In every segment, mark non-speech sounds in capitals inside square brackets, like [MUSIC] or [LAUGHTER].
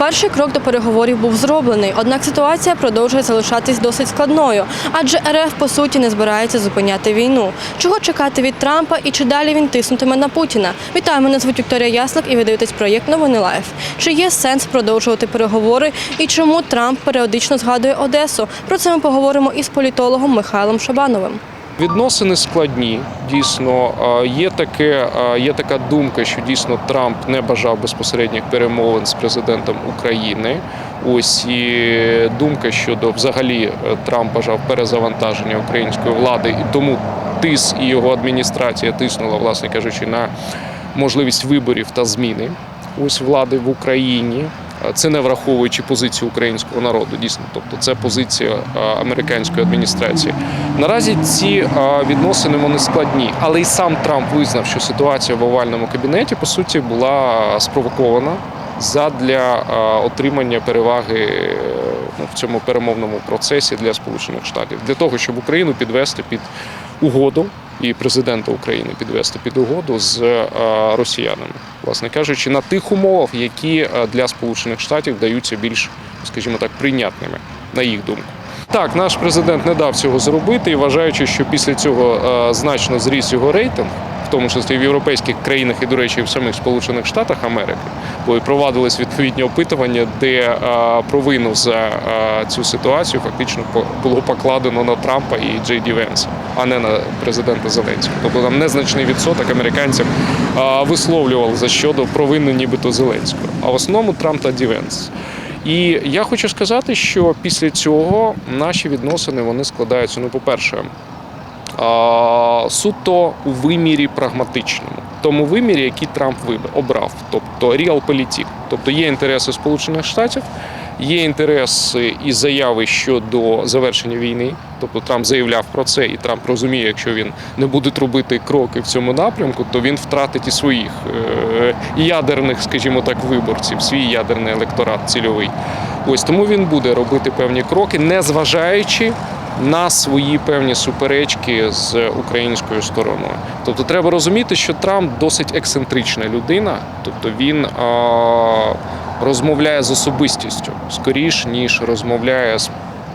Перший крок до переговорів був зроблений, однак ситуація продовжує залишатись досить складною, адже РФ по суті не збирається зупиняти війну. Чого чекати від Трампа і чи далі він тиснутиме на Путіна? Вітаю, мене звуть Вікторія Яслик і ви дивитесь проєкт Новини Лайф. Чи є сенс продовжувати переговори і чому Трамп періодично згадує Одесу? Про це ми поговоримо із політологом Михайлом Шабановим. Відносини складні. Дійсно, є таке, є така думка, що дійсно Трамп не бажав безпосередніх перемовин з президентом України. Ось і думка щодо взагалі е, Трамп бажав перезавантаження української влади, і тому тис і його адміністрація тиснула, власне кажучи, на можливість виборів та зміни ось влади в Україні. Це не враховуючи позицію українського народу, дійсно, тобто це позиція американської адміністрації. Наразі ці відносини вони складні, але й сам Трамп визнав, що ситуація в овальному кабінеті по суті була спровокована задля отримання переваги е, ну, в цьому перемовному процесі для Сполучених Штатів, для того, щоб Україну підвести під угоду і президента України підвести під угоду з е, росіянами, власне кажучи, на тих умовах, які е, для Сполучених Штатів даються більш, скажімо так, прийнятними, на їх думку. Так, наш президент не дав цього зробити, і вважаючи, що після цього е, значно зріс його рейтинг, в тому числі в європейських країнах і, до речі, в самих Сполучених Штатах Америки, бо і провадились відповідні опитування, де е, провину за е, цю ситуацію фактично було покладено на Трампа і Джей Ді Венса, а не на президента Зеленського. Тобто там незначний відсоток американців е, висловлював за щодо провини нібито Зеленського. А в основному Трамп та Ді Венс. І я хочу сказати, що після цього наші відносини вони складаються. Ну, по-перше, а, суто у вимірі прагматичному, тому вимірі, який Трамп обрав, тобто реалполітик. Тобто є інтереси Сполучених Штатів, є інтереси і заяви щодо завершення війни. Тобто Трамп заявляв про це, і Трамп розуміє, якщо він не буде робити кроки в цьому напрямку, то він втратить і своїх е, ядерних, скажімо так, виборців, свій ядерний електорат цільовий. Ось тому він буде робити певні кроки, не зважаючи на свої певні суперечки з українською стороною. Тобто треба розуміти, що Трамп досить ексцентрична людина, тобто він а, розмовляє з особистістю скоріш, ніж розмовляє з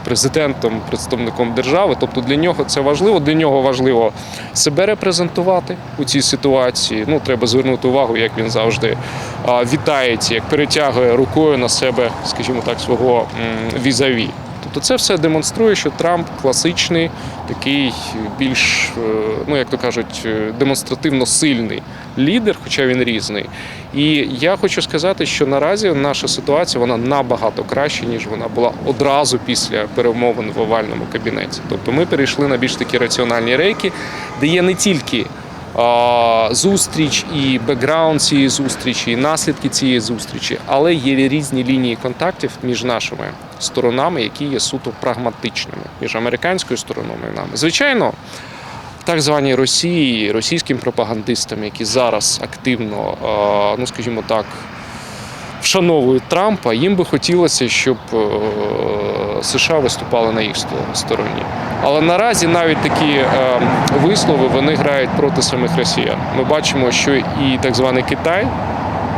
президентом, представником держави. Тобто для нього це важливо. Для нього важливо себе репрезентувати у цій ситуації. Ну, треба звернути увагу, як він завжди вітається, як перетягує рукою на себе, скажімо так, свого візаві. Тобто це все демонструє, що Трамп класичний, такий більш, е, ну як то кажуть, е, демонстративно сильний лідер, хоча він різний. І я хочу сказати, що наразі наша ситуація вона набагато краще, ніж вона була одразу після перемовин в овальному кабінеті. Тобто ми перейшли на більш такі раціональні рейки, де є не тільки зустріч і бекграунд цієї зустрічі, і наслідки цієї зустрічі, але є різні лінії контактів між нашими сторонами, які є суто прагматичними між американською стороною і нами. Звичайно, так званій Росії, російським пропагандистам, які зараз активно, ну скажімо так, вшановують Трампа, їм би хотілося, щоб е, США виступали на їх стороні. Але наразі навіть такі е, вислови вони грають проти самих росіян. Ми бачимо, що і так званий Китай.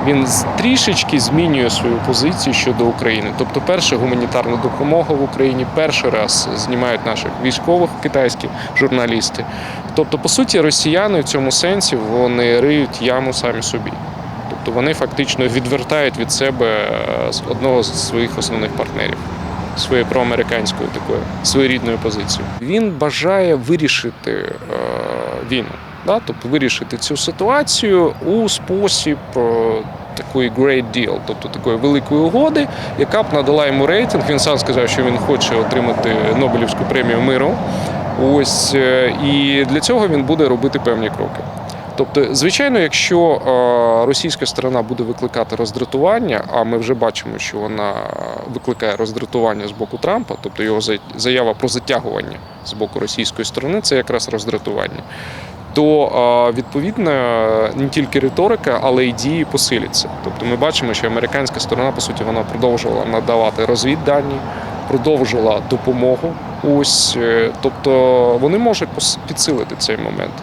Він трішечки змінює свою позицію щодо України. Тобто, перша гуманітарна допомога в Україні перший раз знімають наших військових китайські журналісти. Тобто, по суті, росіяни в цьому сенсі вони риють яму самі собі. Тобто вони фактично відвертають від себе е, одного з своїх основних партнерів своєю проамериканською такою своєрідною позицією. Він бажає вирішити е, війну, да? тобто вирішити цю ситуацію у спосіб. е, Такої great deal, тобто такої великої угоди, яка б надала йому рейтинг. Він сам сказав, що він хоче отримати Нобелівську премію миру. Ось е, і для цього він буде робити певні кроки. Тобто, звичайно, якщо е, російська сторона буде викликати роздратування, а ми вже бачимо, що вона викликає роздратування з боку Трампа, тобто його заява про затягування з боку російської сторони, це якраз роздратування. То е, відповідно не тільки риторика, але й дії посиляться. Тобто ми бачимо, що американська сторона, по суті, вона продовжувала надавати розвіддані, продовжила допомогу. Ось, е, тобто вони можуть підсилити цей момент.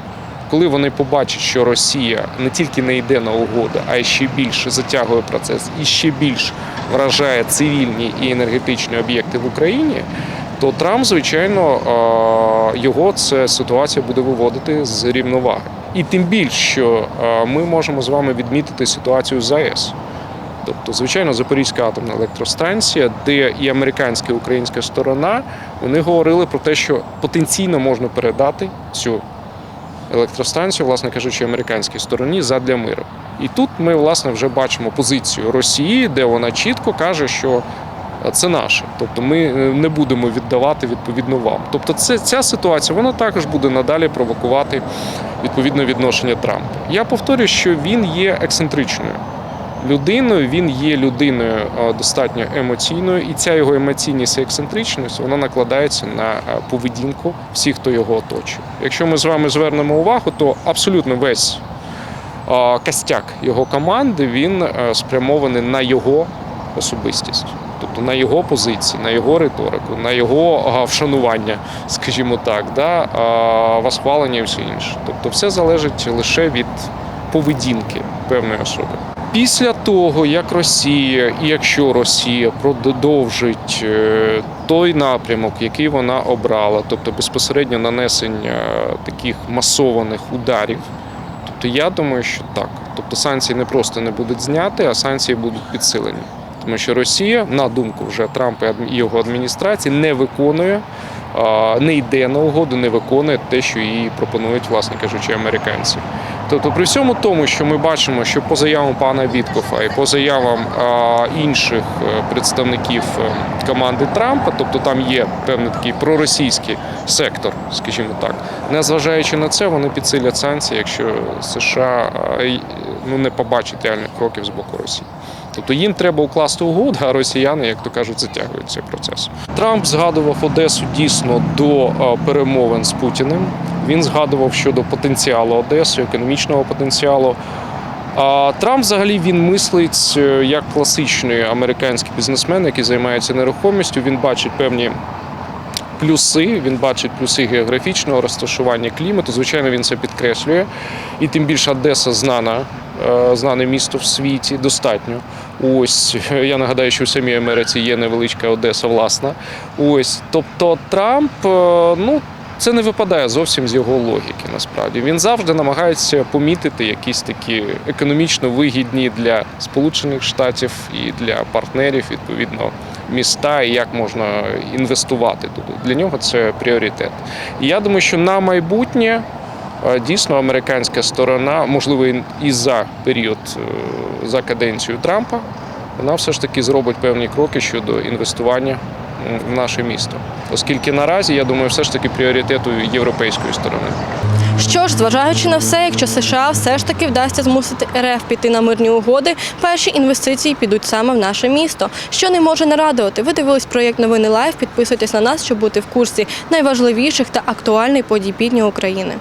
Коли вони побачать, що Росія не тільки не йде на угоди, а й ще більше затягує процес і ще більш вражає цивільні і енергетичні об'єкти в Україні, то Трамп, звичайно, його ця ситуація буде виводити з рівноваги. І тим більше, що ми можемо з вами відмітити ситуацію з АЕС. Тобто, звичайно, Запорізька атомна електростанція, де і американська, і українська сторона, вони говорили про те, що потенційно можна передати цю електростанцію, власне кажучи, американській стороні задля миру. І тут ми, власне, вже бачимо позицію Росії, де вона чітко каже, що це наше. Тобто ми е, не будемо віддавати відповідно вам. Тобто, це, ця ситуація вона також буде надалі провокувати відповідне відношення Трампа. Я повторюю, що він є ексцентричною людиною. Він є людиною е, достатньо емоційною, і ця його емоційність і ексцентричність вона накладається на е, поведінку всіх, хто його оточує. Якщо ми з вами звернемо увагу, то абсолютно весь е, костяк його команди він спрямований на його особистість. Тобто на його позиції, на його риторику, на його вшанування, скажімо так, да, восхвалення і все інше. Тобто все залежить лише від поведінки певної особи. Після того, як Росія, і якщо Росія продовжить е, той напрямок, який вона обрала, тобто безпосередньо нанесення таких масованих ударів, тобто я думаю, що так. Тобто санкції не просто не будуть зняті, а санкції будуть підсилені. Тому що Росія, на думку вже Трампа і його адміністрації, не виконує, не йде на угоду, не виконує те, що їй пропонують, власне кажучи, американці. Тобто, при всьому тому, що ми бачимо, що по заявам пана Віткофа і по заявам інших е, представників е, команди Трампа, тобто там є певний такий проросійський сектор, скажімо так. Незважаючи на це, вони підсилять санкції, якщо США ну, не побачать реальних кроків з боку Росії. Тобто їм треба укласти угоду, а росіяни, як то кажуть, затягують цей процес. Трамп згадував Одесу дійсно до е, перемовин з Путіним. Він згадував щодо потенціалу Одеси, економічного потенціалу. А Трамп взагалі він мислить е, як класичний американський бізнесмен, який займається нерухомістю. Він бачить певні плюси, він бачить плюси географічного розташування клімату. Звичайно, він це підкреслює. І тим більше Одеса знана, е, знане місто в світі, достатньо. Ось [LAUGHS] я нагадаю, що в самій Америці є невеличка Одеса власна. Ось, тобто Трамп, е, ну. Це не випадає зовсім з його логіки. Насправді він завжди намагається помітити якісь такі економічно вигідні для Сполучених Штатів і для партнерів відповідно міста, і як можна інвестувати туди. Для нього це пріоритет. І я думаю, що на майбутнє е, дійсно американська сторона, можливо, і за період е, за каденцію Трампа, вона все ж таки зробить певні кроки щодо інвестування в наше місто. Оскільки наразі, я думаю, все ж таки пріоритету європейської сторони. Що ж, зважаючи на все, якщо США все ж таки вдасться змусити РФ піти на мирні угоди, перші інвестиції підуть саме в наше місто, що не може не радувати. Ви дивились проєкт Новини Лайв. Підписуйтесь на нас, щоб бути в курсі найважливіших та актуальних подій півдня України.